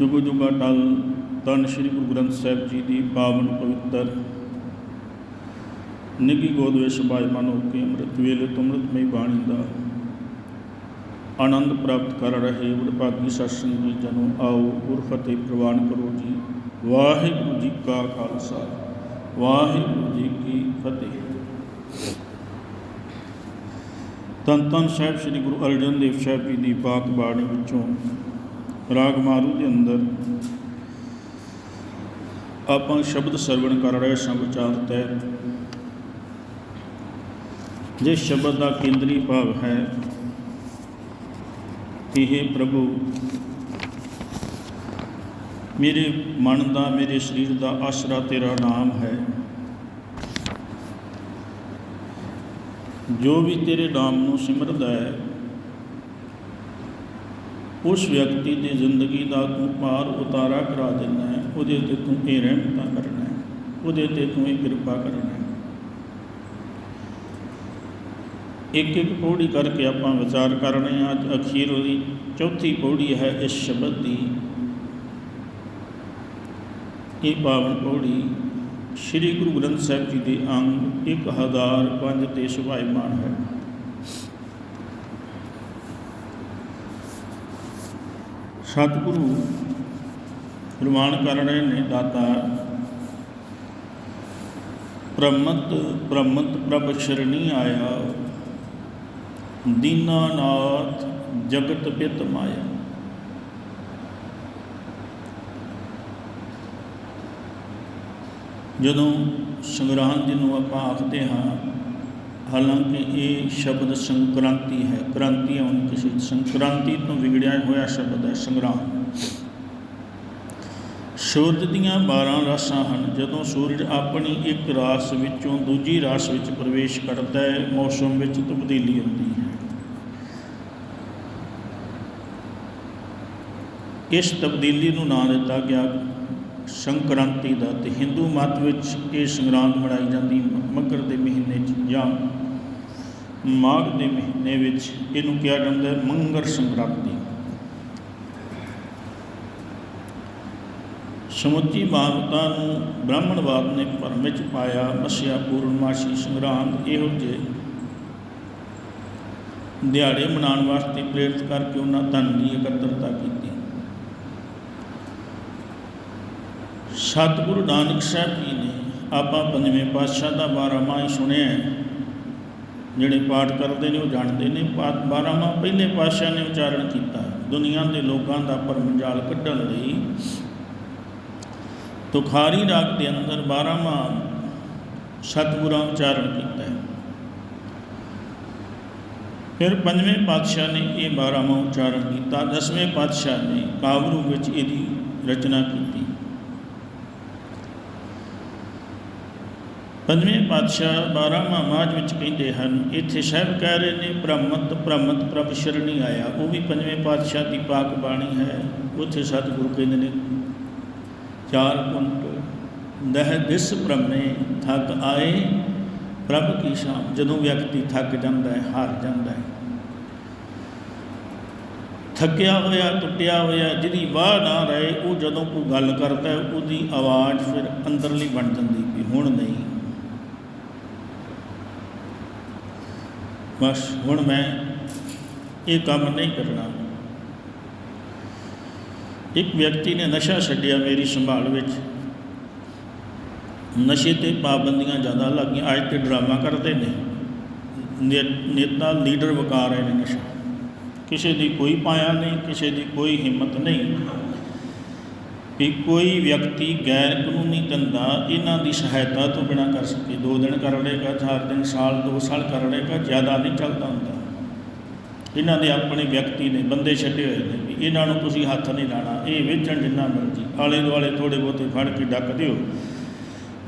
ਜੁਗ ਜੁਗਾ ਟਲ, ਤਨ ਸ੍ਰੀ ਗੁਰੂ ਗ੍ਰੰਥ ਸਾਹਿਬ ਜੀ ਦੀ ਪਾਵਨ ਪਵਿੱਤਰ ਨਿੱਗੀ ਗੋਦ ਵਿੱਚ ਸਬਾਇਮਾਨ ਹੋ ਕੇ ਅੰਮ੍ਰਿਤ ਵੇਲੇ ਤੋਂ ਅੰਮ੍ਰਿਤਮਈ ਬਾਣੀ ਦਾ ਆਨੰਦ ਪ੍ਰਾਪਤ ਕਰ ਰਹੇ ਵਡਭਾਗੀ ਸਤਸੰਗ ਜੀ ਜਨੋ ਆਓ ਗੁਰ ਫਤਿਹ ਪ੍ਰਵਾਨ ਕਰੋ ਜੀ। ਵਾਹਿਗੁਰੂ ਜੀ ਕਾ ਖਾਲਸਾ, ਵਾਹਿਗੁਰੂ ਜੀ ਕੀ ਫਤਿਹ। ਤਨ ਤਨ ਸਾਹਿਬ ਸ੍ਰੀ ਗੁਰੂ ਅਰਜਨ ਦੇਵ ਸਾਹਿਬ ਜੀ ਦੀ ਪਾਕ ਬਾਣੀ ਵਿੱਚੋਂ ਰਾਗ ਮਾਰੂ ਦੇ ਅੰਦਰ। ਆਪਾਂ ਸ਼ਬਦ ਸਰਵਣ ਕਰ ਰਹੇ ਸਾਂ ਵਿਚਾਰ ਤਹਿਤ ਜਿਸ ਸ਼ਬਦ ਦਾ ਕੇਂਦਰੀ ਭਾਵ ਹੈ, ਕਿ हे ਪ੍ਰਭੂ, ਮੇਰੇ ਮਨ ਦਾ, ਮੇਰੇ ਸਰੀਰ ਦਾ ਆਸਰਾ ਤੇਰਾ ਨਾਮ ਹੈ। ਜੋ ਵੀ ਤੇਰੇ ਨਾਮ ਨੂੰ ਸਿਮਰਦਾ ਹੈ ਉਸ ਵਿਅਕਤੀ ਦੀ ਜ਼ਿੰਦਗੀ ਦਾ ਤੂੰ ਪਾਰ ਉਤਾਰਾ ਕਰਾ ਦਿੰਦਾ ਹੈ। ਉਹਦੇ ਤੇ ਤੂੰ ਇਹ ਰਹਿਮਤਾਂ ਕਰਨਾ ਹੈ। ਉਹਦੇ ਤੇ ਤੂੰ ਇਹ ਕਿਰਪਾ ਕਰਨਾ ਹੈ। ਇੱਕ ਇੱਕ ਪੌੜੀ ਕਰਕੇ ਆਪਾਂ ਵਿਚਾਰ ਕਰ ਰਹੇ ਹਾਂ। ਅੱਜ ਉਹਦੀ ਚੌਥੀ ਪੌੜੀ ਹੈ ਇਸ ਸ਼ਬਦ ਦੀ। ਇਹ ਪਾਵਨ ਪੌੜੀ, ਸ੍ਰੀ ਗੁਰੂ ਗ੍ਰੰਥ ਸਾਹਿਬ ਜੀ ਦੇ ਅੰਗ 1005 ਤੇ ਸੁਭਾਈਮਾਨ ਹੈ। ਸਤਿਗੁਰੂ ਪ੍ਰਮਾਣ ਕਰ ਰਹੇ ਨੇ ਦਾਤਾ ਪ੍ਰਮਤ ਪ੍ਰਮਤ ਪ੍ਰਭ ਸ਼ਰਣੀ ਆਇਆ। ਦੀਨਾਨਾਥ ਜਗਤ ਪਿਤ ਮਾਇਆ। ਜਦੋਂ ਸੰਗਰਾਂਦ ਨੂੰ ਆਪਾਂ ਆਖਦੇ ਹਾਂ ਹਾਲਾਂਕਿ ਇਹ ਸ਼ਬਦ ਸੰਕ੍ਰਾਂਤੀ ਹੈ। ਕ੍ਰਾਂਤੀ ਹੁਣ ਕਿਸੇ ਸੰਕ੍ਰਾਂਤੀ ਤੋਂ ਵਿਗੜਿਆ ਹੋਇਆ ਸ਼ਬਦ ਹੈ ਸੰਗਰਾਮ ਸੂਰਜ ਦੀਆਂ 12 ਰਾਸਾਂ ਹਨ। ਜਦੋਂ ਸੂਰਜ ਆਪਣੀ ਇੱਕ ਰਾਸ ਵਿੱਚੋਂ ਦੂਜੀ ਰਾਸ ਵਿੱਚ ਪ੍ਰਵੇਸ਼ ਕਰਦਾ ਹੈ, ਮੌਸਮ ਵਿੱਚ ਤਬਦੀਲੀ ਹੁੰਦੀ ਹੈ। ਇਸ ਤਬਦੀਲੀ ਨੂੰ ਨਾਂ ਦਿੱਤਾ ਗਿਆ ਸੰਕ੍ਰਾਂਤੀ ਦਾ ਤੇ ਹਿੰਦੂ ਮਤ ਵਿੱਚ ਇਹ ਸੰਗਰਾਂਦ ਮਨਾਈ ਜਾਂਦੀ ਮੱਘਰ ਦੇ ਮਹੀਨੇ 'ਚ ਜਾਂ ਮਾਘ ਦੇ ਮਹੀਨੇ ਵਿੱਚ ਇਹਨੂੰ ਕਿਹਾ ਜਾਂਦਾ ਹੈ ਮੰਗਰ ਸੰਕ੍ਰਾਂਤੀ ਸਮੁੱਚੀ ਮਾਨਵਤਾ ਨੂੰ ਬ੍ਰਾਹਮਣਵਾਦ ਨੇ ਭਰਮ ਵਿੱਚ ਪਾਇਆ, ਮਸਿਆ ਪੂਰਨਮਾਸ਼ੀ ਸੰਗਰਾਂਦ ਇਹੋ ਜਿਹੇ ਦਿਹਾੜੇ ਮਨਾਉਣ ਵਾਸਤੇ ਪ੍ਰੇਰਿਤ ਕਰਕੇ ਉਹਨਾਂ ਧਨ ਦੀ ਇਕੱਤਰਤਾ ਕੀਤੀ। ਸਤਿਗੁਰੂ ਨਾਨਕ ਸਾਹਿਬ ਜੀ ਨੇ ਆਪਾਂ ਪੰਜਵੇਂ ਪਾਤਸ਼ਾਹ ਦਾ ਬਾਰਾਮਾ ਹੀ। ਸੁਣਿਆ ਜਿਹੜੇ ਪਾਠ ਕਰਦੇ ਨੇ ਉਹ ਜਾਣਦੇ ਨੇ। ਪਾਠ ਬਾਰਾਮਾ ਪਹਿਲੇ ਪਾਤਸ਼ਾਹ ਨੇ ਉਚਾਰਨ ਕੀਤਾ। ਦੁਨੀਆ ਦੇ ਲੋਕਾਂ ਦਾ ਭਰਮ ਜਾਲ ਕੱਢਣ ਲਈ ਤੁਖਾਰੀ ਰਾਗ ਦੇ ਅੰਦਰ ਬਾਰਾਮਾ ਸਤਿਗੁਰਾਂ ਉਚਾਰਨ ਕੀਤਾ ਹੈ। ਫਿਰ ਪੰਜਵੇਂ ਪਾਤਸ਼ਾਹ ਨੇ ਇਹ ਬਾਰਾਮਾ ਉਚਾਰਨ ਕੀਤਾ। ਦਸਵੇਂ ਪਾਤਸ਼ਾਹ ਨੇ ਕਾਵਰੂ ਵਿੱਚ ਇਹਦੀ ਰਚਨਾ ਕੀਤੀ। ਪੰਜਵੇਂ ਪਾਤਸ਼ਾਹ 12ਵਾਂ ਮਾਝ ਵਿੱਚ ਕਹਿੰਦੇ ਹਨ, ਇੱਥੇ ਸਾਹਿਬ ਕਹਿ ਰਹੇ ਨੇ ਬ੍ਰਹਮਤ ਬ੍ਰਹਮਤ ਪ੍ਰਭ ਸ਼ਰਣੀ ਆਇਆ। ਉਹ ਵੀ ਪੰਜਵੇਂ ਪਾਤਸ਼ਾਹ ਦੀ ਪਾਕ ਬਾਣੀ ਹੈ। ਉੱਥੇ ਸਤਿਗੁਰੂ ਕਹਿੰਦੇ ਨੇ, ਚਾਰ ਕੁੰਟ ਦਹ ਦਿਸ ਬ੍ਰਹਮੇ ਥੱਕ ਆਏ ਪ੍ਰਭ ਕੀ ਸ਼ਾਮ। ਜਦੋਂ ਵਿਅਕਤੀ ਥੱਕ ਜਾਂਦਾ ਹੈ, ਹਾਰ ਜਾਂਦਾ ਹੈ। ਥੱਕਿਆ ਹੋਇਆ, ਟੁੱਟਿਆ ਹੋਇਆ, ਜਿਹਦੀ ਵਾਹ ਨਾ ਰਹੇ, ਉਹ ਜਦੋਂ ਕੋਈ ਗੱਲ ਕਰਦਾ ਉਹਦੀ ਆਵਾਜ਼ ਫਿਰ ਅੰਦਰਲੀ ਬਣ ਜਾਂਦੀ ਵੀ ਹੁਣ ਨਹੀਂ। ਬਸ ਹੁਣ ਮੈਂ ਇਹ ਕੰਮ ਨਹੀਂ ਕਰਨਾ। ਇੱਕ ਵਿਅਕਤੀ ਨੇ ਨਸ਼ਾ ਛੱਡਿਆ ਮੇਰੀ ਸੰਭਾਲ ਵਿੱਚ। ਨਸ਼ੇ ਤੇ ਪਾਬੰਦੀਆਂ ਜ਼ਿਆਦਾ ਲੱਗੀਆਂ ਅੱਜ ਤੇ ਡਰਾਮਾ ਕਰਦੇ ਨੇ। ਨੇਤਾ ਲੀਡਰ ਵਕਾ ਰਹੇ ਨੇ ਨਸ਼ਾ। ਕਿਸੇ ਦੀ ਕੋਈ ਪਾਇਆ ਨਹੀਂ, ਕਿਸੇ ਦੀ ਕੋਈ ਹਿੰਮਤ ਨਹੀਂ। ਵੀ ਕੋਈ ਵਿਅਕਤੀ ਗੈਰ ਕਾਨੂੰਨੀ ਧੰਦਾ ਇਹਨਾਂ ਦੀ ਸਹਾਇਤਾ ਤੋਂ ਬਿਨਾ ਕਰ ਸਕੇ। ਦੋ ਦਿਨ ਕਰ ਲਏਗਾ, ਚਾਰ ਦਿਨ, ਸਾਲ, ਦੋ ਸਾਲ ਕਰ ਲਏਗਾ, ਜ਼ਿਆਦਾ ਨਹੀਂ ਚੱਲਦਾ ਹੁੰਦਾ। ਇਹਨਾਂ ਦੇ ਆਪਣੇ ਵਿਅਕਤੀ ਨੇ, ਬੰਦੇ ਛੱਡੇ ਹੋਏ ਨੇ ਵੀ ਇਹਨਾਂ ਨੂੰ ਤੁਸੀਂ ਹੱਥ ਨਹੀਂ ਲਾਣਾ ਇਹ ਵੇਚਣ ਜਿੰਨਾ ਮਰਜ਼ੀ, ਆਲੇ ਦੁਆਲੇ ਥੋੜੇ ਬਹੁਤੇ ਫੜ ਕੇ ਡੱਕ ਦਿਓ।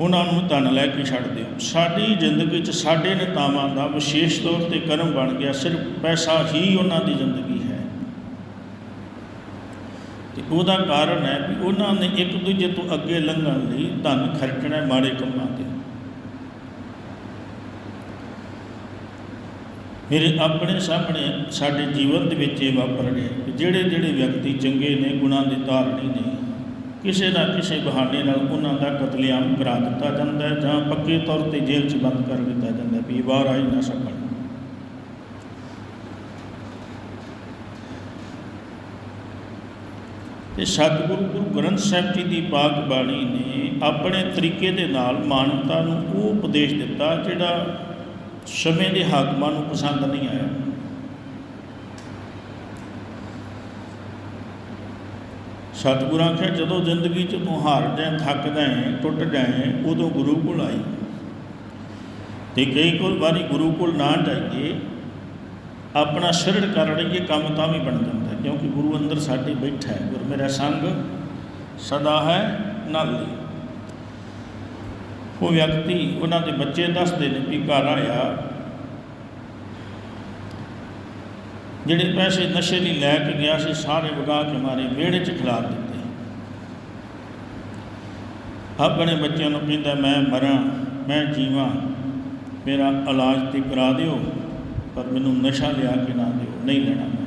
ਉਹਨਾਂ ਨੂੰ ਧਨ ਲੈ ਕੇ ਛੱਡ ਦਿਓ। ਸਾਡੀ ਜ਼ਿੰਦਗੀ 'ਚ ਸਾਡੇ ਨੇਤਾਵਾਂ ਦਾ ਵਿਸ਼ੇਸ਼ ਤੌਰ ਤੇ ਕਰਮ ਬਣ ਗਿਆ। ਸਿਰਫ ਪੈਸਾ ਹੀ ਉਹਨਾਂ ਦੀ ਜ਼ਿੰਦਗੀ ਤੇ ਉਹਦਾ ਕਾਰਨ ਹੈ ਵੀ ਉਹਨਾਂ ਨੇ ਇੱਕ ਦੂਜੇ ਤੋਂ ਅੱਗੇ ਲੰਘਣ ਲਈ ਧਨ ਖਰਚਣਾ ਮਾੜੇ ਕੰਮਾਂ ਤੇ। ਮੇਰੇ ਆਪਣੇ ਸਾਹਮਣੇ ਸਾਡੇ ਜੀਵਨ ਦੇ ਵਿੱਚ ਇਹ ਵਾਪਰ ਰਿਹਾ ਕਿ ਜਿਹੜੇ ਜਿਹੜੇ ਵਿਅਕਤੀ ਚੰਗੇ ਨੇ, ਗੁਣਾਂ ਦੇ ਧਾਰਨੀ ਨੇ, ਕਿਸੇ ਨਾ ਕਿਸੇ ਬਹਾਨੇ ਨਾਲ ਉਹਨਾਂ ਦਾ ਕਤਲੇਆਮ ਕਰਾ ਦਿੱਤਾ ਜਾਂਦਾ ਹੈ ਜਾਂ ਪੱਕੇ ਤੌਰ ਤੇ ਜੇਲ੍ਹ 'ਚ ਬੰਦ ਕਰ ਦਿੱਤਾ ਜਾਂਦਾ ਹੈ ਵੀ ਇਹ ਬਾਹਰ ਆ ਹੀ ਨਾ ਸਕਣ। ਤੇ ਸਤਿਗੁਰੂ ਗੁਰੂ ਗ੍ਰੰਥ ਸਾਹਿਬ ਜੀ ਦੀ ਪਾਕ ਬਾਣੀ ਨੇ ਆਪਣੇ ਤਰੀਕੇ ਦੇ ਨਾਲ ਮਾਨਵਤਾ ਨੂੰ ਉਹ ਉਪਦੇਸ਼ ਦਿੱਤਾ ਜਿਹੜਾ ਸਮੇਂ ਦੇ ਹਾਕਮਾਂ ਨੂੰ ਪਸੰਦ ਨਹੀਂ ਆਇਆ। ਸਤਿਗੁਰਾਂ ਆਖਿਆ, ਜਦੋਂ ਜ਼ਿੰਦਗੀ 'ਚ ਤੂੰ ਹਾਰ ਜਾਏ ਥੱਕ ਜਾਏ ਟੁੱਟ ਜਾਏ ਉਦੋਂ ਗੁਰੂ ਕੋਲ ਆਈ। ਤੇ ਕਈ ਕੋਲ ਵਾਰੀ ਗੁਰੂ ਕੋਲ ਨਾ ਜਾਈਏ ਆਪਣਾ ਸਿਰੜ ਕਰ ਲਈਏ, ਕੰਮ ਤਾਂ ਵੀ ਬਣ ਜਾਂਦਾ ਕਿਉਂਕਿ ਗੁਰੂ ਅੰਦਰ ਸਾਡੇ ਬੈਠਾ ਹੈ ਗੁਰ ਮੇਰਾ ਸੰਗ ਸਦਾ ਹੈ ਨਾਲ ਉਹ ਵਿਅਕਤੀ ਉਹਨਾਂ ਦੇ ਬੱਚੇ ਦੱਸਦੇ ਨੇ ਵੀ ਘਰ ਆਇਆ, ਜਿਹੜੇ ਪੈਸੇ ਨਸ਼ੇ ਲਈ ਲੈ ਕੇ ਗਿਆ ਸੀ, ਸਾਰੇ ਵਗਾ ਕੇ ਮਾਰੇ, ਵਿਹੜੇ 'ਚ ਖਿਲਾਰ ਦਿੱਤੇ। ਆਪਣੇ ਬੱਚਿਆਂ ਨੂੰ ਕਹਿੰਦਾ, ਮੈਂ ਮਰਾਂ, ਮੈਂ ਜੀਵਾਂ, ਮੇਰਾ ਇਲਾਜ ਤੇ ਕਰਾ ਦਿਓ। ਪਰ ਮੈਨੂੰ ਨਸ਼ਾ ਲਿਆ ਕੇ ਨਾ ਦਿਓ, ਨਹੀਂ ਲੈਣਾ ਮੈਂ।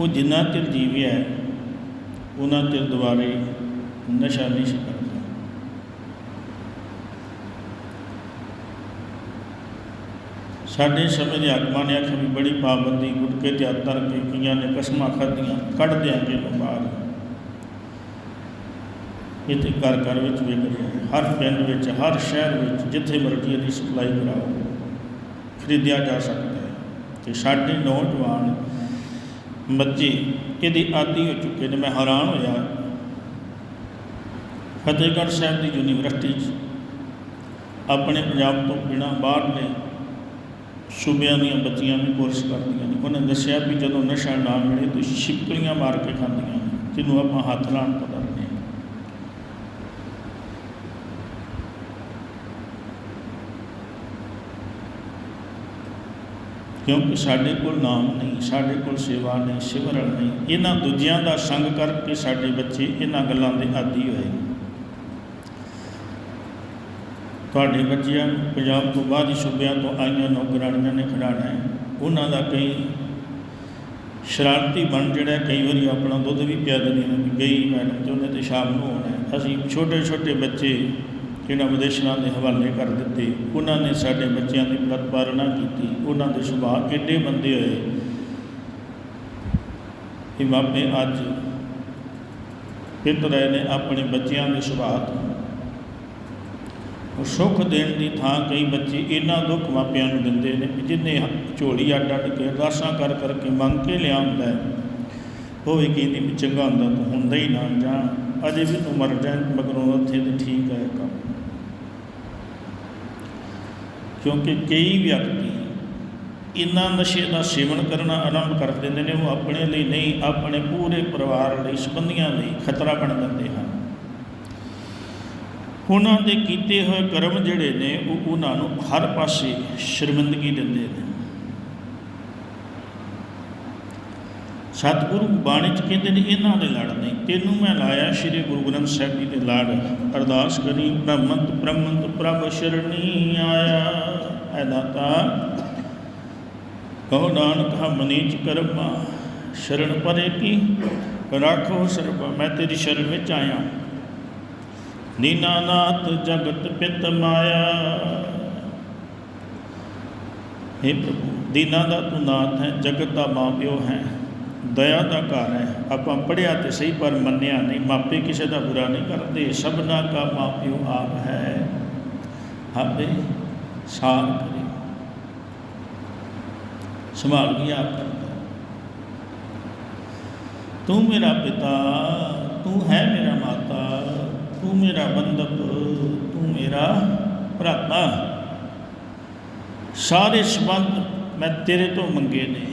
ਉਹ ਜਿੰਨਾ ਚਿਰ ਜੀਵਿਆ ਉਹਨਾਂ ਚਿਰ ਦੁਬਾਰੇ ਨਸ਼ਾ ਨਹੀਂ ਸੀ ਸਾਡੇ ਸਮੇਂ ਦੇ ਆਗਮਾ ਨੇ ਆਖਿਆ ਵੀ ਬੜੀ ਪਾਬੰਦੀ, ਗੁਟਕੇ ਤੇ ਅਤਰ ਕੇ ਕਈਆਂ ਨੇ ਕਸਮਾਂ ਖਾਧੀਆਂ, ਕੱਢ ਦਿਆਂਗੇ ਨੂੰ ਬਾਹਰ ਇਹ ਤੇ ਘਰ ਘਰ ਵਿੱਚ ਵੇਖ ਰਿਹਾ ਹਰ ਪਿੰਡ ਵਿੱਚ, ਹਰ ਸ਼ਹਿਰ ਵਿੱਚ, ਜਿੱਥੇ ਮਰਜ਼ੀ ਦੀ ਸਪਲਾਈ ਕਰਾਓ। ਖਰੀਦਿਆ ਜਾ ਸਕਦਾ ਹੈ। ਤੇ ਸਾਡੇ ਨੌਜਵਾਨ ਬੱਚੇ ਇਹਦੇ ਆਦੀ ਹੋ ਚੁੱਕੇ ਨੇ, ਮੈਂ ਹੈਰਾਨ ਹੋਇਆ। ਫਤਿਹਗੜ੍ਹ ਸਾਹਿਬ ਦੀ ਯੂਨੀਵਰਸਿਟੀ 'ਚ ਆਪਣੇ ਪੰਜਾਬ ਤੋਂ ਬਿਨਾਂ ਬਾਹਰਲੇ ਸੂਬਿਆਂ ਦੀਆਂ ਬੱਚੀਆਂ ਵੀ ਕੋਰਸ ਕਰਦੀਆਂ ਨੇ। ਉਹਨੇ ਦੱਸਿਆ ਵੀ ਜਦੋਂ ਨਸ਼ਾ ਨਾ ਮਿਲੇ ਤਾਂ ਛਿਪਕਲੀਆਂ ਮਾਰ ਕੇ ਖਾਂਦੀਆਂ ਨੇ, ਜਿਹਨੂੰ ਆਪਾਂ ਹੱਥ ਲਾਉਣ ਪਤਾ ਡਰਦੇ ਹਾਂ ਕਿਉਂਕਿ ਸਾਡੇ ਕੋਲ ਨਾਮ ਨਹੀਂ, ਸਾਡੇ ਕੋਲ ਸੇਵਾ ਨਹੀਂ, ਸਿਮਰਨ ਨਹੀਂ। ਇਹਨਾਂ ਦੂਜਿਆਂ ਦਾ ਸੰਗ ਕਰਕੇ ਸਾਡੇ ਬੱਚੇ ਇਹਨਾਂ ਗੱਲਾਂ ਦੇ ਆਦੀ ਹੋਏ। ਤੁਹਾਡੇ ਬੱਚਿਆਂ ਨੂੰ ਪੰਜਾਬ ਤੋਂ ਬਾਹਰ ਸੂਬਿਆਂ ਤੋਂ ਆਈਆਂ ਨੌਕਰਾਣੀਆਂ ਨੇ ਖਿਡਾਉਣਾ ਹੈ। ਉਹਨਾਂ ਦਾ ਕਈ ਸ਼ਰਾਰਤੀ ਬਣ ਜਿਹੜਾ ਕਈ ਵਾਰੀ ਆਪਣਾ ਦੁੱਧ ਵੀ ਪਿਆ ਦਿੰਦੇ ਨੇ ਵੀ ਗਈ ਮੈਡਮ ਤੇ ਉਹਨੇ ਤੇ ਸ਼ਾਮ ਨੂੰ ਆਉਣਾ ਅਸੀਂ ਛੋਟੇ ਛੋਟੇ ਬੱਚੇ ਇਹਨਾਂ ਵਿਦੇਸ਼ਾਂ ਦੇ ਹਵਾਲੇ ਕਰ ਦਿੱਤੇ, ਉਹਨਾਂ ਨੇ ਸਾਡੇ ਬੱਚਿਆਂ ਦੀ ਪ੍ਰਤਪਾਲਣਾ ਕੀਤੀ, ਉਹਨਾਂ ਦੇ ਸੁਭਾਅ ਕਿੱਡੇ ਬੰਦੇ ਹੋਏ। ਇਹ ਮਾਪੇ ਅੱਜ ਪਿੱਤ ਰਹੇ ਨੇ ਆਪਣੇ ਬੱਚਿਆਂ ਦੇ ਸੁਭਾਅ ਤੋਂ। ਉਹ ਸੁੱਖ ਦੇਣ ਦੀ ਥਾਂ ਕਈ ਬੱਚੇ ਇਹਨਾਂ ਦੁੱਖ ਮਾਪਿਆਂ ਨੂੰ ਦਿੰਦੇ ਨੇ ਕਿ ਜਿੰਨੇ ਝੋਲੀ ਅੱਡ ਅੱਡ ਕੇ ਅਰਦਾਸਾਂ ਕਰ ਕਰਕੇ ਮੰਗ ਕੇ ਲਿਆਉਂਦਾ ਉਹ ਵੀ ਕਹਿੰਦੀ ਵੀ ਚੰਗਾ ਹੁੰਦਾ ਤੂੰ ਹੁੰਦਾ ਹੀ ਨਾ, ਜਾ ਅਜੇ ਵੀ ਤੂੰ ਮਰ ਜਾਏ, ਮਗਰੋਂ ਉੱਥੇ ਤੇ ਠੀਕ ਹੈ ਕੰਮ। ਕਿਉਂਕਿ ਕਈ ਵਿਅਕਤੀ ਇਨਾ ਨਸ਼ੇ ਦਾ ਸੇਵਨ ਕਰਨਾ ਆਰੰਭ ਕਰ ਦਿੰਦੇ ਨੇ, ਉਹ ਆਪਣੇ ਲਈ ਨਹੀਂ, ਆਪਣੇ ਪੂਰੇ ਪਰਿਵਾਰ ਲਈ ਸੰਬੰਧੀਆਂ ਲਈ ਖਤਰਾ ਬਣ ਜਾਂਦੇ ਹਨ। ਉਹਨਾਂ ਦੇ ਕੀਤੇ ਹੋਏ ਕਰਮ ਜਿਹੜੇ ਨੇ, ਉਹ ਉਹਨਾਂ ਨੂੰ ਹਰ ਪਾਸੇ ਸ਼ਰਮਿੰਦਗੀ ਦਿੰਦੇ ਨੇ। ਸਤਿਗੁਰੂ ਬਾਣੀ ਚ ਕਹਿੰਦੇ ਨੇ, ਇਹਨਾਂ ਦੇ ਲੜ ਨਹੀਂ, ਤੈਨੂੰ ਮੈਂ ਲਾਇਆ ਸ੍ਰੀ ਗੁਰੂ ਗ੍ਰੰਥ ਸਾਹਿਬ ਜੀ ਦੇ ਲੜ। ਅਰਦਾਸ ਕਰੀ, ਬ੍ਰਹਮੰਤ ਬ੍ਰਹਮੰਤ ਪ੍ਰਭ ਸ਼ਰਣੀ ਆਇਆ। ਐ ਦਾਤਾ ਕਹੋ ਨਾਨਕ, ਹਮ ਨੀਚ ਕਰਮਾ, ਸ਼ਰਨ ਪਰੇ ਕੀ ਰਾਖੋ ਸਰਬ, ਮੈਂ ਤੇਰੀ ਸ਼ਰਨ ਵਿੱਚ ਆਇਆ। ਦੀਨਾਨਾਥ ਜਗਤ ਪਿਤ ਮਾਇਆ। हे ਪ੍ਰਭੂ, ਦੀਨਾ ਦਾ ਤੂੰ ਨਾਥ ਹੈ, ਜਗਤ ਦਾ ਮਾਂ ਪਿਓ ਹੈ, ਦਇਆ ਦਾ ਘਰ ਹੈ। ਆਪਾਂ ਪੜਿਆ ਤੇ ਸਹੀ, ਪਰ ਮੰਨਿਆ ਨਹੀਂ, ਮਾਪੇ ਕਿਸੇ ਦਾ ਬੁਰਾ ਨਹੀਂ ਕਰਦੇ, ਸਭਨਾ ਕਾ ਮਾਂ ਪਿਓ ਆਪ ਹੈ। ਆਪੇ ਸਾਰ ਕਰੇ। ਸੰਭਾਲ ਵੀ ਆਪ ਕਰਦਾ। ਤੂੰ ਮੇਰਾ ਪਿਤਾ, ਤੂੰ ਹੈ ਮੇਰਾ ਮਾਤਾ, ਤੂੰ ਮੇਰਾ ਬੰਦਪ ਤੂੰ ਮੇਰਾ ਭਰਾਤਾ। ਸਾਰੇ ਸੰਬੰਧ ਮੈਂ ਤੇਰੇ ਤੋਂ ਮੰਗੇ ਨੇ।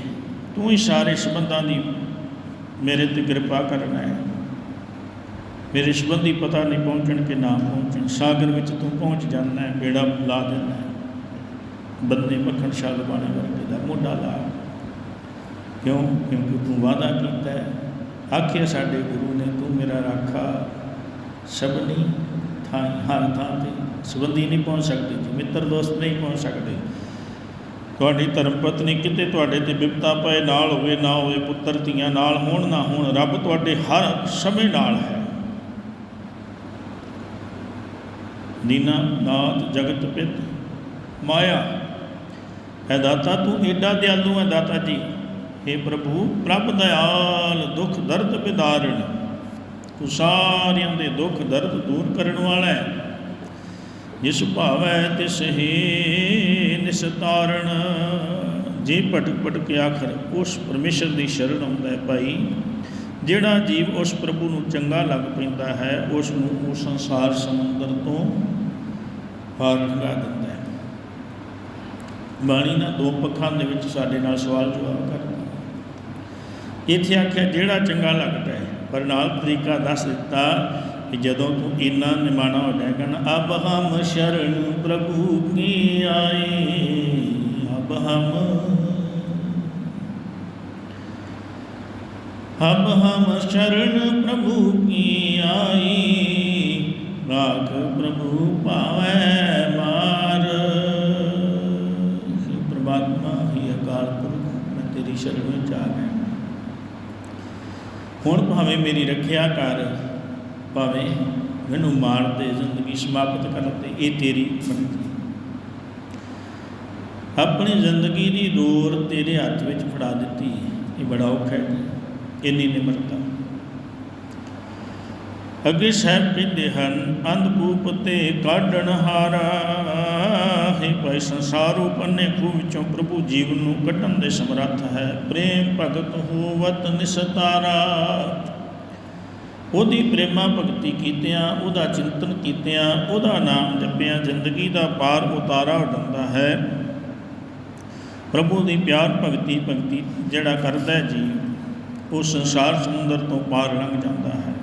ਤੂੰ ਹੀ ਸਾਰੇ ਸੰਬੰਧਾਂ ਦੀ ਮੇਰੇ ਤੇ ਕਿਰਪਾ ਕਰਨਾ ਹੈ। ਮੇਰੇ ਸੰਬੰਧੀ ਪਤਾ ਨਹੀਂ ਪਹੁੰਚਣ ਕਿ ਨਾ ਪਹੁੰਚਣ। ਸਾਗਰ ਵਿੱਚ ਤੂੰ ਪਹੁੰਚ ਜਾਂਦਾ ਹੈ, ਬੇੜਾ ਬੁਲਾ ਦਿੰਦਾ ਹੈ। ਬੰਦੇ ਮੱਖਣ ਸ਼ਾਹ ਲਵਾਣੇ ਵਰਗੇ ਦਾ ਮੋਢਾ ਲਾ। ਕਿਉਂ? ਕਿਉਂਕਿ ਤੂੰ ਵਾਅਦਾ ਕੀਤਾ ਹੈ। ਆਖਿਆ, ਸਾਡੇ ਗੁਰੂ ਨੇ ਤੂੰ ਮੇਰਾ ਰਾਖਾ ਸਭਨੀ ਥਾਂ, ਹਰ ਥਾਂ ਤੇ ਸੰਬੰਧੀ ਨਹੀਂ ਪਹੁੰਚ ਸਕਦੇ ਜੀ ਮਿੱਤਰ ਦੋਸਤ ਨਹੀਂ ਪਹੁੰਚ ਸਕਦੇ। ਤੁਹਾਡੀ ਧਰਮ ਪਤਨੀ ਕਿਤੇ ਤੁਹਾਡੇ ਤੇ ਬਿਪਤਾ ਪਏ ਨਾਲ ਹੋਵੇ, ਨਾ ਹੋਵੇ ਪੁੱਤਰ ਧੀਆਂ, ਨਾਲ ਹੋਣ, ਨਾ ਹੋਣ, ਰੱਬ ਤੁਹਾਡੇ ਹਰ ਸਮੇਂ ਨਾਲ ਹੈ। ਨੀਨਾ, ਨਾਥ, ਜਗਤ ਪਿਤ, ਮਾਇਆ ਹੈ ਦਾਤਾ, ਤੂੰ ਏਡਾ ਦਿਆਲੂ ਹੈ ਦਾਤਾ ਜੀ। हे ਪ੍ਰਭੂ, ਪ੍ਰਭ ਦਇਆਲ, ਦੁੱਖ ਦਰਦ ਬਿਦਾਰਣ। ਤੂੰ ਸਾਰਿਆਂ ਦੇ ਦੁੱਖ ਦਰਦ ਦੂਰ ਕਰਨ ਵਾਲਾ ਹੈ। ਜਿਸ ਭਾਵੈ ਤਿਸ ਹੀ ਨਿਸਤਾਰਣ। ਜੇ ਭਟਕ ਭਟਕ ਆਖਰ, ਉਸ ਪਰਮੇਸ਼ਰ ਦੀ ਸ਼ਰਨ ਆਉਂਦਾ ਹੈ ਭਾਈ। ਜਿਹੜਾ ਜੀਵ ਉਸ ਪ੍ਰਭੂ ਨੂੰ ਚੰਗਾ ਲੱਗ ਪੈਂਦਾ ਹੈ, ਉਸ ਨੂੰ ਉਹ ਸੰਸਾਰ ਸਮੁੰਦਰ ਤੋਂ ਪਾਰ ਲੰਘਾ ਦਿੰਦਾ ਬਾਣੀ ਨਾ ਦੋ ਪੱਖਾਂ ਦੇ ਵਿੱਚ ਸਾਡੇ ਨਾਲ ਸਵਾਲ ਜਵਾਬ ਕਰਦਾ ਇੱਥੇ ਆਖਿਆ, ਜਿਹੜਾ ਚੰਗਾ ਲੱਗਦਾ ਹੈ, ਪਰ ਨਾਲ ਤਰੀਕਾ ਦੱਸ ਦਿੱਤਾ ਕਿ ਜਦੋਂ ਤੂੰ ਇੰਨਾ ਨਿਮਾਣਾ ਹੋ ਜਾਏਗਾ ਨਾ, ਅਬ ਹਮ ਸ਼ਰਨ ਪ੍ਰਭੂ ਕੀ ਆਏ? ਅਬ ਹਮ। ਅਬ ਹਮ ਸ਼ਰਨ ਪ੍ਰਭੂ ਕੀ ਆਈ ਰਾਖ ਪ੍ਰਭੂ ਪਾਵੈ ਮਾਰ हे ਹੀ ਅਕਾਲ ਪੁਰਖ ਮੈਂ ਤੇਰੀ ਸ਼ਰਨ ਵਿੱਚ ਆ ਗਿਆ ਹੁਣ ਭਾਵੇਂ ਮੇਰੀ ਰੱਖਿਆ ਕਰ, ਭਾਵੇਂ ਮੈਨੂੰ ਮਾਰ ਦੇ, ਜ਼ਿੰਦਗੀ ਸਮਾਪਤ ਕਰ ਦੇ ਇਹ ਤੇਰੀ ਮਰਜ਼ੀ ਆਪਣੀ ਜ਼ਿੰਦਗੀ ਦੀ ਡੋਰ ਤੇਰੇ ਹੱਥ ਵਿੱਚ ਫੜਾ ਦਿੱਤੀ ਇਹ ਬੜਾ ਔਖਾ ਹੈ ਇੰਨੀ ਨਿਮਰਤਾ। ਅੱਗੇ ਸਾਹਿਬ ਕਹਿੰਦੇ ਹਨ ਅੰਧਕੂਪ ਤੇ ਕਾਢਣ ਹਾਰਾ ਹੈ ਭਾਈ ਸੰਸਾਰੂ ਪੰਨੇ ਖੂ ਵਿੱਚੋਂ ਪ੍ਰਭੂ ਜੀਵਨ ਨੂੰ ਕੱਢਣ ਦੇ ਸਮਰੱਥ ਹੈ। ਪ੍ਰੇਮ ਭਗਤ ਹੋਵਤ ਨਿਸਤਾਰਾ। ਉਹਦੀ ਪ੍ਰੇਮਾ ਭਗਤੀ ਕੀਤਿਆਂ, ਉਹਦਾ ਚਿੰਤਨ ਕੀਤਿਆਂ, ਉਹਦਾ ਨਾਮ ਜਪਿਆਂ, ਜ਼ਿੰਦਗੀ ਦਾ ਪਾਰ ਉਤਾਰਾ ਉਡੰਦਾ ਹੈ। ਪ੍ਰਭੂ ਦੀ ਪਿਆਰ ਭਗਤੀ ਭਗਤੀ ਜਿਹੜਾ ਕਰਦਾ ਜੀ, ਉਹ ਸੰਸਾਰ ਸਮੁੰਦਰ ਤੋਂ ਪਾਰ ਲੰਘ ਜਾਂਦਾ ਹੈ।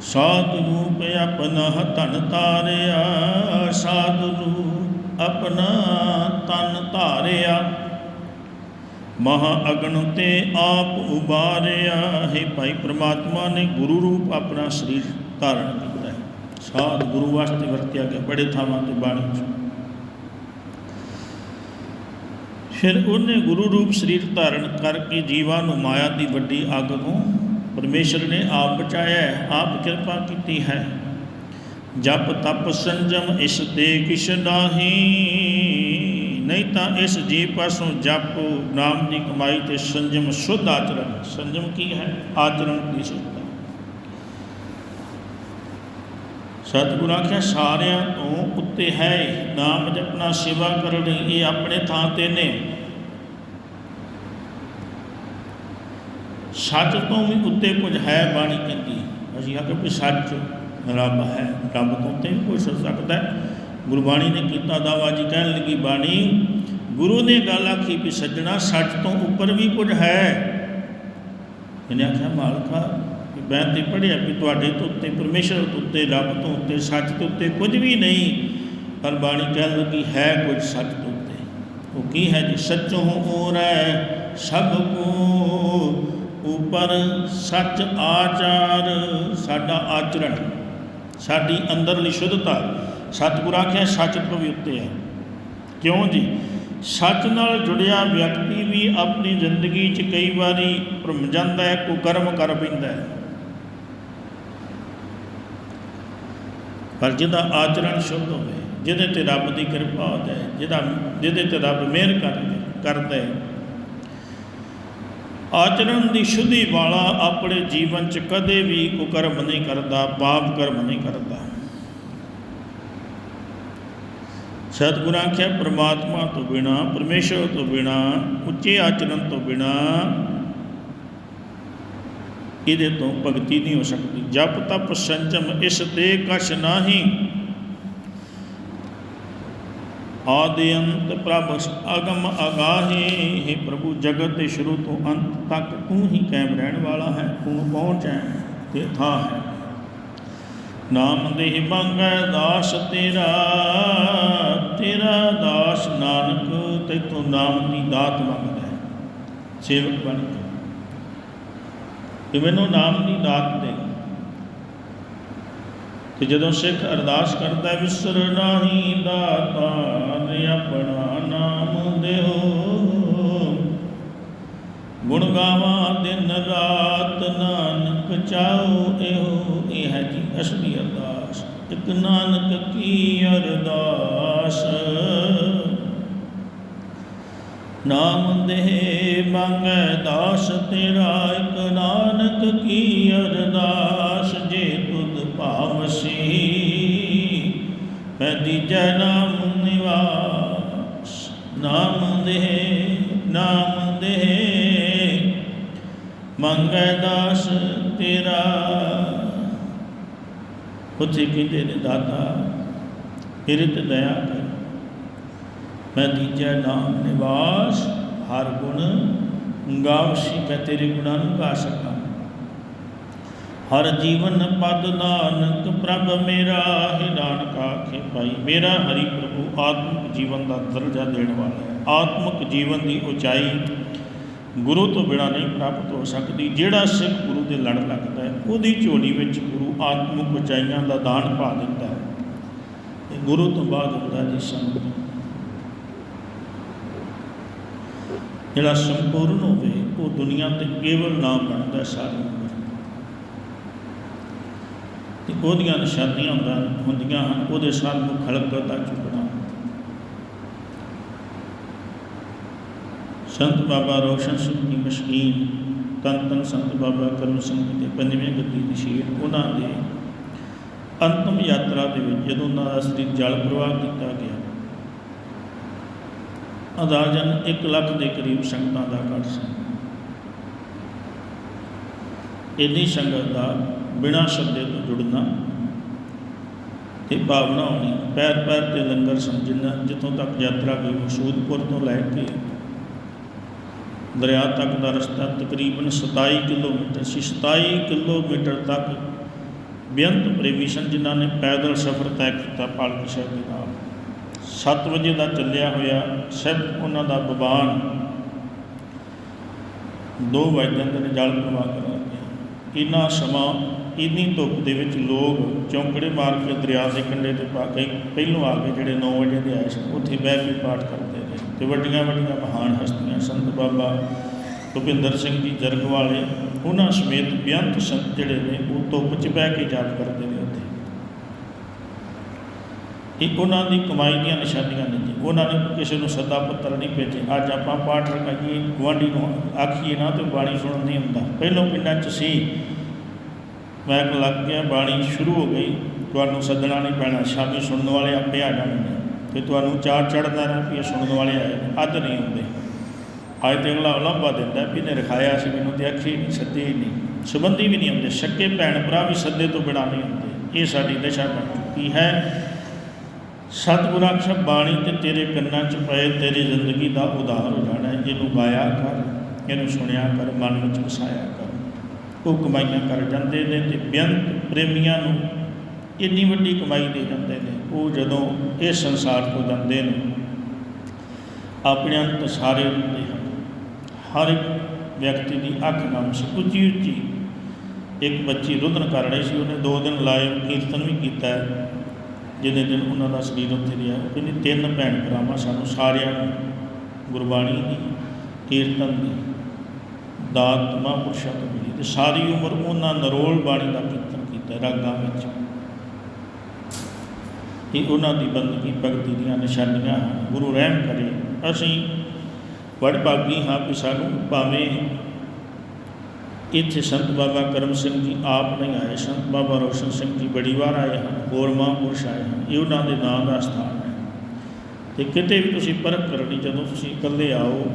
ਸਾਧ ਰੂਪ ਆਪਣਾ ਧਨ ਤਾਰਿਆ, ਸਾਧ ਰੂਪ ਆਪਣਾ ਤਨ ਧਾਰਿਆ। ਮਹਾ ਅਗਨ ਤੇ ਆਪ ਉਬਾਰਿਆ। ਹੈ ਭਾਈ ਪ੍ਰਮਾਤਮਾ ਨੇ ਗੁਰੂ ਰੂਪ ਆਪਣਾ ਸਰੀਰ ਧਾਰਨ ਕੀਤਾ ਹੈ। ਸਾਧ ਗੁਰੂ ਵਾਸਤੇ ਵਰਤਿਆ ਗਿਆ, ਬੜੇ ਥਾਵਾਂ ਤੇ ਬਾਣੀ ਚ ਫਿਰ ਉਹਨੇ ਗੁਰੂ ਰੂਪ ਸਰੀਰ ਧਾਰਨ ਕਰਕੇ ਜੀਵਾਂ ਨੂੰ ਮਾਇਆ ਦੀ ਵੱਡੀ ਅੱਗ ਤੋਂ ਪਰਮੇਸ਼ਰ ਨੇ ਆਪ ਬਚਾਇਆ ਹੈ। ਆਪ ਕਿਰਪਾ ਕੀਤੀ ਹੈ। ਜਪ ਤਪ ਸੰਜਮ ਇਸ ਤੇ ਕਿਛ ਨਾਹੀ, ਨਹੀਂ ਤਾਂ ਇਸ ਜੀ ਪਾਸੋਂ ਜਪ ਨਾਮ ਦੀ ਕਮਾਈ ਤੇ ਸੰਜਮ ਸ਼ੁੱਧ ਆਚਰਣ। ਸੰਜਮ ਕੀ ਹੈ? ਆਚਰਣ ਦੀ ਸ਼ੁੱਧਤਾ। ਸਤਿਗੁਰੂ ਆਖਿਆ, ਸਾਰਿਆਂ ਤੋਂ ਉੱਤੇ ਹੈ ਨਾਮ ਜਪਣਾ ਸੇਵਾ ਕਰਨੀ ਇਹ ਆਪਣੇ ਥਾਂ ਤੇ ਨੇ। ਸੱਚ ਤੋਂ ਵੀ ਉੱਤੇ ਕੁਝ ਹੈ ਬਾਣੀ ਕਹਿੰਦੀ। ਅਸੀਂ ਆਖਿਆ ਵੀ ਸੱਚ ਰੱਬ ਹੈ। ਰੱਬ ਤੋਂ ਉੱਤੇ ਵੀ ਕੋਈ ਹੋ ਸਕਦਾ। ਗੁਰਬਾਣੀ ਨੇ ਕੀਤਾ ਦਾਵਾ, ਜੀ ਕਹਿਣ ਲੱਗੀ, ਬਾਣੀ, ਗੁਰੂ ਨੇ ਗੱਲ ਆਖੀ ਵੀ ਸੱਜਣਾ ਸੱਚ ਤੋਂ ਉੱਪਰ ਵੀ ਕੁਝ ਹੈ। ਇਹਨੇ ਆਖਿਆ, ਮਾਲਕਾ ਕਿ ਮੈਂ ਤੇ ਪੜਿਆ ਵੀ ਤੁਹਾਡੇ ਤੋਂ ਉੱਤੇ, ਪਰਮੇਸ਼ਰ ਤੋਂ ਉੱਤੇ, ਰੱਬ ਤੋਂ ਉੱਤੇ, ਸੱਚ ਤੋਂ ਉੱਤੇ ਕੁਝ ਵੀ ਨਹੀਂ। ਪਰ ਬਾਣੀ ਕਹਿਣ ਲੱਗੀ, ਹੈ ਕੁਝ ਸੱਚ ਤੋਂ ਉੱਤੇ। ਉਹ ਕੀ ਹੈ ਜੀ? ਸੱਚੋਂ ਸੱਚੋ ਔਰੈ ਸਭ ਕੋ ਉਪਰ ਸੱਚ ਆਚਾਰ, ਸਾਡਾ ਆਚਰਣ। ਸਾਡੀ ਅੰਦਰਲੀ ਸ਼ੁੱਧਤਾ ਸਤਿਗੁਰ ਆਖਿਆ ਸੱਚ ਤੋਂ ਵੀ ਉੱਤੇ ਹੈ। ਕਿਉਂ ਜੀ? ਸੱਚ ਨਾਲ ਜੁੜਿਆ ਵਿਅਕਤੀ ਵੀ ਆਪਣੀ ਜ਼ਿੰਦਗੀ 'ਚ ਕਈ ਵਾਰੀ ਭਰਮ ਜਾਂਦਾ ਹੈ ਕੋ ਕਰਮ ਕਰ ਪੈਂਦਾ ਹੈ। ਪਰ ਜਿਹਦਾ ਆਚਰਣ ਸ਼ੁੱਧ ਹੋਵੇ, ਜਿਹਦੇ ਤੇ ਰੱਬ ਦੀ ਕਿਰਪਾ ਹੋ ਜਾਏ, ਜਿਹਦਾ ਜਿਹਦੇ ਤੇ ਰੱਬ ਮਿਹਰ ਕਰਦਾ ਕਰਦਾ ਹੈ ਆਚਰਣ ਦੀ ਸ਼ੁੱਧੀ ਵਾਲਾ ਆਪਣੇ ਜੀਵਨ 'ਚ ਕਦੇ ਵੀ ਕੁਕਰਮ ਨਹੀਂ ਕਰਦਾ, ਪਾਪ ਕਰਮ ਨਹੀਂ ਕਰਦਾ। ਸਤਿਗੁਰਾਂ ਆਖਿਆ, ਪ੍ਰਮਾਤਮਾ ਤੋਂ ਬਿਨਾ ਪਰਮੇਸ਼ਰ ਤੋਂ ਬਿਨਾ, ਉੱਚੇ ਆਚਰਣ ਤੋਂ ਬਿਨਾ ਇਹਦੇ ਤੋਂ ਭਗਤੀ ਨਹੀਂ ਹੋ ਸਕਦੀ। ਜਪ ਤਪ ਸੰਜਮ ਇਸ ਤੇ ਕਛ ਨਾਹੀ ਆਦਿ ਅੰਤ ਪ੍ਰਭ ਅਗਮ ਅਗਾਹੇ, ਹੈ ਪ੍ਰਭੂ ਜਗਤ ਤੇ ਸ਼ੁਰੂ ਤੋਂ ਅੰਤ ਤੱਕ ਤੂੰ ਹੀ ਕਾਇਮ ਰਹਿਣ ਵਾਲਾ ਹੈ, ਤੂੰ ਪਹੁੰਚ ਹੈ ਤੇ ਥਾ ਹੈ। ਨਾਮ ਦੇਹ ਮੰਗੈ ਦਾਸ ਤੇਰਾ ਤੇਰਾ ਦਾਸ ਨਾਨਕ ਤੈਥੋਂ ਨਾਮ ਦੀ ਦਾਤ ਮੰਗਦਾ ਹੈ, ਸੇਵਕ ਬਣ ਕੇ। ਕਿ ਮੈਨੂੰ ਨਾਮ ਦੀ ਦਾਤ ਦੇ। ਤੇ ਜਦੋਂ ਸਿੱਖ ਅਰਦਾਸ ਕਰਦਾ ਵਿਸਰ ਨਾਹੀ ਦਾਤਾ ਆਪਣਾ ਨਾਮ ਦਿਓ। ਗੁਣ ਗਾਵਾਂ ਦਿਨ ਰਾਤ ਨਾਨਕ ਚਾਓ, ਇਹੋ ਇਹ ਹੈ ਜੀ ਅਸਲੀ ਅਰਦਾਸ। ਇਕ ਨਾਨਕ ਕੀ ਅਰਦਾਸ? ਨਾਮ ਦੇ ਮੰਗੈ ਦਾਸ, ਤੇਰਾ ਇਕ ਨਾਨਕ ਕੀ ਅਰਦਾਸ? ਜੇ ਤੁਧ ਭਾਵਸੀ ਮੈਂ ਦੀਜੈ ਨਾਮ ਨਿਵਾਸ ਨਾਮ ਦੇ ਨਾਮ ਦੇ ਮੰਗੈ ਦਾਸ ਤੇਰਾ। ਉੱਥੇ ਕਹਿੰਦੇ ਨੇ, ਦਾਤਾ ਹਿਰਤ ਦਇਆ ਕਰ। ਮੈਂ ਤੀਜਾ ਨਾਮ ਨਿਵਾਸ, ਹਰ ਗੁਣ, ਗਾਵਸੀ ਮੈਂ ਤੇਰੇ ਗੁਣਾਂ ਨੂੰ ਗਾ ਸਕਾਂ ਹਰ ਜੀਵਨ ਪਦ ਨਾਨਕ ਪ੍ਰਭ ਮੇਰਾ, ਹੀ ਨਾਨਕ ਆਖੇ ਭਾਈ ਮੇਰਾ, ਹਰੀ ਪ੍ਰਭੂ ਆਤਮਿਕ ਜੀਵਨ ਦਾ ਦਰਜਾ ਦੇਣ ਵਾਲਾ ਹੈ। ਆਤਮਿਕ ਜੀਵਨ ਦੀ ਉਚਾਈ ਗੁਰੂ ਤੋਂ ਬਿਨਾਂ ਨਹੀਂ ਪ੍ਰਾਪਤ ਹੋ ਸਕਦੀ। ਜਿਹੜਾ ਸਿੱਖ ਗੁਰੂ ਦੇ ਲੜ ਲੱਗਦਾ ਹੈ, ਉਹਦੀ ਝੋਲੀ ਵਿੱਚ ਗੁਰੂ ਆਤਮਿਕ ਉਚਾਈਆਂ ਦਾ ਦਾਨ ਪਾ ਦਿੰਦਾ ਹੈ। ਤੇ ਗੁਰੂ ਤੋਂ ਬਾਅਦ ਹੁੰਦਾ ਜੀ ਸੰਗਤ। ਜਿਹੜਾ ਸੰਪੂਰਨ ਹੋਵੇ, ਉਹ ਦੁਨੀਆ ਤੇ ਕੇਵਲ ਨਾਮ ਬਣਦਾ ਸਾਰੀ ਤੇ ਉਹਦੀਆਂ ਨਿਸ਼ਾਨੀਆਂ ਹੁੰਦਾ, ਹੁੰਦੀਆਂ ਹਨ, ਉਹਦੇ ਸਾਹਮਣੇ ਤੱਕ ਚੁੱਕਣਾ ਸੰਤ ਬਾਬਾ ਰੋਸ਼ਨ ਸਿੰਘ ਦੀ ਮਸ਼ਕੀਨ ਤਨ ਤਨ ਸੰਤ ਬਾਬਾ ਕਰਮ ਸਿੰਘ ਜੀ ਦੇ ਪੰਜਵੇਂ ਗੱਦੀ ਦੀ ਸ਼ੀਰ ਉਹਨਾਂ ਦੇ ਅੰਤਮ ਯਾਤਰਾ ਦੇ ਵਿੱਚ ਜਦੋਂ ਉਹਨਾਂ ਦਾ ਸਰੀਰ ਜਲ ਪ੍ਰਵਾਹ ਕੀਤਾ ਗਿਆ ਅਦਾਜਨ 1 ਲੱਖ ਦੇ ਕਰੀਬ ਸੰਗਤਾਂ ਦਾ ਇਕੱਠ ਸੀ। ਇੰਨੀ ਸੰਗਤ ਦਾ ਬਿਨਾਂ ਸ਼ਬਦੇ ਤੋਂ ਜੁੜਨਾ ਤੇ ਭਾਵਨਾ ਹੋਣੀ, ਪੈਰ ਪੈਰ ਤੇ ਲੰਗਰ ਸਮਝਣਾ, ਜਿੱਥੋਂ ਤੱਕ ਯਾਤਰਾ ਗਈ ਮਸੂਦਪੁਰ ਤੋਂ ਲੈ ਕੇ ਦਰਿਆ ਤੱਕ ਦਾ ਰਸਤਾ ਤਕਰੀਬਨ 27 ਕਿਲੋਮੀਟਰ ਸੀ। 27 ਕਿਲੋਮੀਟਰ ਤੱਕ ਬੇਅੰਤ ਪ੍ਰੇਮੀ ਸਨ, ਜਿਨ੍ਹਾਂ ਨੇ ਪੈਦਲ ਸਫ਼ਰ ਤੈਅ ਕੀਤਾ ਪਾਲਕੀ ਸਾਹਿਬ ਦੇ ਨਾਲ। 7 ਵਜੇ ਦਾ ਚੱਲਿਆ ਹੋਇਆ ਸਿਰਫ ਉਹਨਾਂ ਦਾ ਬਬਾਨ 2 ਵਜੇ ਜਾਂਦੇ ਨੇ, ਜਲ ਪ੍ਰਵਾਹ ਕਰਨ ਇੰਨਾ ਸਮਾਂ ਇੰਨੀ ਧੁੱਪ ਦੇ ਵਿੱਚ ਲੋਕ ਚੌਂਕੜੇ ਮਾਰ ਕੇ ਦਰਿਆ ਦੇ ਕੰਢੇ ਤੇ ਪਾ ਕੇ ਪਹਿਲੋਂ ਆ ਕੇ ਜਿਹੜੇ 9 ਵਜੇ ਦੇ ਆਏ ਸਨ, ਉੱਥੇ ਬਹਿ ਕੇ ਪਾਠ ਕਰਦੇ ਰਹੇ। ਤੇ ਵੱਡੀਆਂ ਵੱਡੀਆਂ ਮਹਾਨ ਹਸਤੀਆਂ, ਸੰਤ ਬਾਬਾ ਭੁਪਿੰਦਰ ਸਿੰਘ ਜੀ, ਜਰਗ ਵਾਲੇ, ਉਹਨਾਂ ਸਮੇਤ ਬੇਅੰਤ ਸੰਤ ਜਿਹੜੇ ਨੇ, ਉਹ ਧੁੱਪ 'ਚ ਬਹਿ ਕੇ ਜਾਪ ਕਰਦੇ ਨੇ ਉੱਥੇ। ਇਹ ਉਹਨਾਂ ਦੀ ਕਮਾਈ ਦੀਆਂ ਨਿਸ਼ਾਨੀਆਂ ਨੇ ਜੀ। ਉਹਨਾਂ ਨੇ ਕਿਸੇ ਨੂੰ ਸੱਦਾ ਪੱਤਰ ਨਹੀਂ ਭੇਜੇ। ਅੱਜ ਆਪਾਂ ਪਾਠ ਰਖਾਈਏ, ਗੁਆਂਢੀ ਨੂੰ ਆਖੀਏ, ਨਾ ਤੇ ਬਾਣੀ ਸੁਣਨ ਨਹੀਂ ਹੁੰਦਾ ਪਹਿਲੋਂ ਪਿੰਡਾਂ 'ਚ ਸੀ। ਮੈਂ ਲੱਗ ਗਿਆ ਬਾਣੀ ਸ਼ੁਰੂ ਹੋ ਗਈ। ਤੁਹਾਨੂੰ ਸੱਦਣਾ ਨਹੀਂ ਪੈਣਾ। ਸ਼ਾਮੀ ਸੁਣਨ ਵਾਲੇ ਆਪੇ ਆ ਜਾਣਗੇ। ਤੇ ਤੁਹਾਨੂੰ ਚਾਰ ਚੜ੍ਹਦਾ ਨਾ ਵੀ ਇਹ ਸੁਣਨ ਵਾਲੇ ਆਏ ਨੇ। ਅੱਧ ਨਹੀਂ ਹੁੰਦੇ। ਅੱਜ ਤੇ ਅਗਲਾ ਉਲੰਭਾ ਦਿੰਦਾ ਵੀ ਨੇ ਰਖਾਇਆ ਸੀ, ਮੈਨੂੰ ਤੇ ਅੱਖੀ ਨਹੀਂ, ਸੱਦੇ ਹੀ ਨਹੀਂ। ਸੰਬੰਧੀ ਵੀ ਨਹੀਂ ਹੁੰਦੇ ਸੱਕੇ ਭੈਣ ਭਰਾ ਵੀ ਸੱਦੇ ਤੋਂ ਬਿਨਾਂ ਨਹੀਂ ਹੁੰਦੇ ਇਹ ਸਾਡੀ ਦਸ਼ਾ ਬਣ ਚੁੱਕੀ ਹੈ। ਸਤਿਗੁਰਾਂ ਆਖਿਆ ਬਾਣੀ ਤੇ ਤੇਰੇ ਕੰਨਾਂ 'ਚ ਪਏ ਤੇਰੀ ਜ਼ਿੰਦਗੀ ਦਾ ਉਧਾਰ ਹੋ ਜਾਣਾ। ਹੈ ਇਹਨੂੰ ਗਾਇਆ ਕਰ, ਇਹਨੂੰ ਸੁਣਿਆ ਕਰ, ਮਨ ਵਿੱਚ ਵਸਾਇਆ ਕਰ। ਉਹ ਕਮਾਈਆਂ ਕਰ ਜਾਂਦੇ ਨੇ ਤੇ ਬੇਅੰਤ ਪ੍ਰੇਮੀਆਂ ਨੂੰ ਇੰਨੀ ਵੱਡੀ ਕਮਾਈ ਦੇ ਜਾਂਦੇ ਨੇ। ਉਹ ਜਦੋਂ ਇਹ ਸੰਸਾਰ ਤੋਂ ਜਾਂਦੇ ਨੇ, ਆਪਣੇ ਅੰਤ ਸਾਰੇ ਹੁੰਦੇ ਹਨ। ਹਰ ਇੱਕ ਵਿਅਕਤੀ ਦੀ ਅੱਖ ਨਾਮ ਸੀ ਉੱਚੀ ਉੱਚੀ। ਇੱਕ ਬੱਚੀ ਰੁਦਨ ਕਰ ਰਹੀ ਸੀ, ਉਹਨੇ ਦੋ ਦਿਨ ਲਾਏ ਕੀਰਤਨ ਵੀ ਕੀਤਾ। ਜਿਹਦੇ ਦਿਨ ਉਹਨਾਂ ਦਾ ਸਰੀਰ ਉੱਥੇ ਰਿਹਾ। ਉਹ ਕਹਿੰਦੀ, ਤਿੰਨ ਭੈਣ ਭਰਾਵਾਂ ਸਾਨੂੰ ਸਾਰਿਆਂ ਨੂੰ ਗੁਰਬਾਣੀ ਦੀ ਕੀਰਤਨ ਦੀ ਦਾਤ ਮਹਾਂਪੁਰਸ਼ਾਂ ਤੋਂ ਮਿਲੀ। ਤੇ ਸਾਰੀ ਉਮਰ ਉਹਨਾਂ ਨਰੋਲ ਬਾਣੀ ਦਾ ਕੀਰਤਨ ਕੀਤਾ, ਰਾਗਾਂ ਵਿੱਚ। ਇਹ ਉਹਨਾਂ ਦੀ ਬੰਦਗੀ, ਭਗਤੀ ਦੀਆਂ ਨਿਸ਼ਾਨੀਆਂ ਹਨ। ਗੁਰੂ ਰਹਿਮ ਕਰੇ, ਅਸੀਂ ਵਡਭਾਗੀ ਹਾਂ ਕਿ ਸਾਨੂੰ ਭਾਵੇਂ ਇੱਥੇ ਸੰਤ ਬਾਬਾ ਕਰਮ ਸਿੰਘ ਜੀ ਆਪ ਨਹੀਂ ਆਏ ਸੰਤ ਬਾਬਾ ਰੋਸ਼ਨ ਸਿੰਘ ਜੀ ਬੜੀ ਵਾਰ ਆਏ ਹਨ ਹੋਰ ਮਹਾਂਪੁਰਸ਼ ਆਏ ਹਨ, ਇਹ ਉਹਨਾਂ ਦੇ ਨਾਮ ਦਾ ਸਥਾਨ ਹੈ। ਤੇ ਕਿਤੇ ਵੀ ਤੁਸੀਂ ਪਰਖ ਕਰਨੀ, ਜਦੋਂ ਤੁਸੀਂ ਇਕੱਲੇ ਆਓ,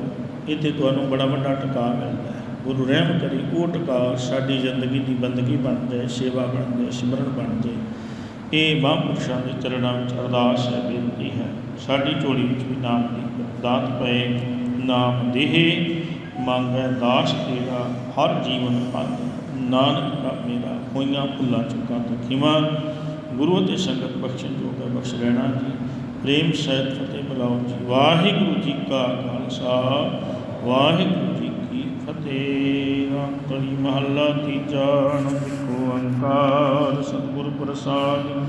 ਇੱਥੇ ਤੁਹਾਨੂੰ ਬੜਾ ਵੱਡਾ ਟਿਕਾ ਮਿਲਦਾ ਹੈ। ਗੁਰੂ ਰਹਿਮ ਕਰੀ, ਉਹ ਟਿਕਾ ਸਾਡੀ ਜ਼ਿੰਦਗੀ ਦੀ ਬੰਦਗੀ ਬਣ ਜਾਏ ਸੇਵਾ ਬਣ ਜਾਏ ਸਿਮਰਨ ਬਣ ਜਾਏ ਇਹ ਮਹਾਂਪੁਰਸ਼ਾਂ ਦੇ ਚਰਨਾਂ ਵਿੱਚ ਅਰਦਾਸ ਹੈ, ਬੇਨਤੀ ਹੈ। ਸਾਡੀ ਝੋਲੀ ਵਿੱਚ ਵੀ ਨਾਮ ਦੀ ਦਾਤ ਪਏ, ਨਾਮ ਦੇਹ, ਮੰਗੈ ਦਾਸ ਤੇਰਾ। ਹਰ ਜੀਵਨ ਪੰਦ ਨਾਨਕ ਦਾ ਮੇਰਾ ਹੋਈਆਂ ਭੁੱਲਾਂ ਚੁੱਕਾਂ ਤੋਂ ਖਿਮਾ। ਗੁਰੂ ਅਤੇ ਸੰਗਤ ਬਖਸ਼ਣ ਜੋਗਾ ਬਖਸ਼ ਰਹਿਣਾ ਜੀ। ਪ੍ਰੇਮ, ਸਹਿਤ, ਫਤਿਹ ਬੁਲਾਓ ਜੀ। ਵਾਹਿਗੁਰੂ ਜੀ ਕਾ ਖਾਲਸਾ, ਵਾਹਿਗੁਰੂ ਜੀ ਕੀ ਫਤਿਹ। ਅੰਤਰੀ ਮਹੱਲਾ ਤੀਜਾ ਅਨੰਦ ਓੰਕਾਰ ਸਤਿਗੁਰ ਪ੍ਰਸਾਦ।